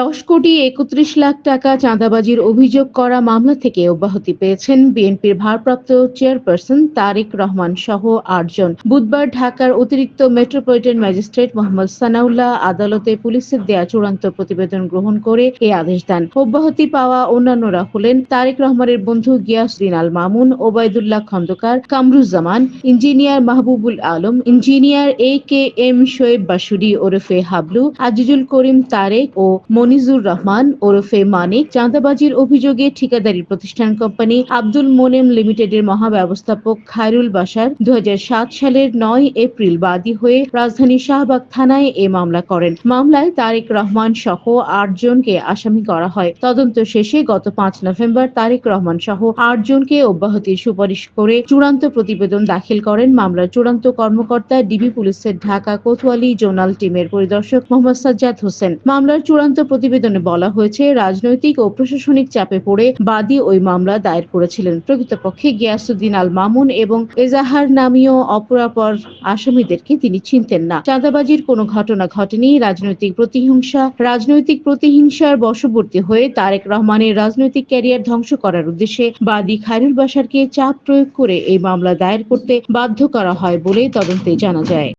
দশ কোটি একত্রিশ লাখ টাকা চাঁদাবাজির অভিযোগ করা মামলা থেকে অব্যাহতি পেয়েছেন বিএনপির ভারপ্রাপ্ত চেয়ারপারসন তারেক রহমান সহ আটজন। বুধবার ঢাকার অতিরিক্ত মেট্রোপলিটন ম্যাজিস্ট্রেট মোহাম্মদ সানাউল্লাহ আদালতে পুলিশের দেয়া চূড়ান্ত প্রতিবেদন গ্রহণ করে এ আদেশ দেন। অব্যাহতি পাওয়া অন্যান্যরা হলেন তারেক রহমানের বন্ধু Giasuddin Al Mamun, Obaidullah Khandakar, Kamruzzaman, engineer Mahbubul Alam, engineer A K M Shoaib Basuri ওরফে হাবলু, আজিজুল করিম তারেক ও মনিজুর রহমান, ওরফে মানিক, চাঁদাবাজির অভিযোগে ঠিকাদারি প্রতিষ্ঠান কোম্পানি আব্দুল মোনেম লিমিটেডের মহাব্যবস্থাপক খায়রুল বাশার দু সালের নয় এপ্রিল বাদী হয়ে রাজধানীর শাহবাগ থানায় এ মামলা করেন। মামলায় তারেক রহমান সহ আটজনকে আসামি করা হয়। তদন্ত শেষে গত পাঁচ নভেম্বর তারেক রহমান সহ আটজনকে অব্যাহতির সুপারিশ করে চূড়ান্ত প্রতিবেদন দাখিল করেন মামলার চূড়ান্ত কর্মকর্তা ডিবি পুলিশের ঢাকা কোতোয়ালি জোনাল টিমের পরিদর্শক মোহাম্মদ সাজ্জাদ হোসেন। মামলার চূড়ান্ত প্রতিবেদনে বলা হয়েছে, রাজনৈতিক ও প্রশাসনিক চাপে পড়ে বাদী ওই মামলা দায়ের করেছিলেন। প্রকৃতপক্ষে গিয়াসুদ্দিন আল মামুন এবং এজাহার নামীয় অপরাপর আসামিদেরকে তিনি চিনতেন না। চাঁদাবাজির কোনো ঘটনা ঘটেনি। রাজনৈতিক প্রতিহিংসা, রাজনৈতিক প্রতিহিংসার বশবর্তী হয়ে তারেক রহমানের রাজনৈতিক ক্যারিয়ার ধ্বংস করার উদ্দেশ্যে বাদী খায়রুল বাশারকে চাপ প্রয়োগ করে এই মামলা দায়ের করতে বাধ্য করা হয় বলে তদন্তে জানা যায়।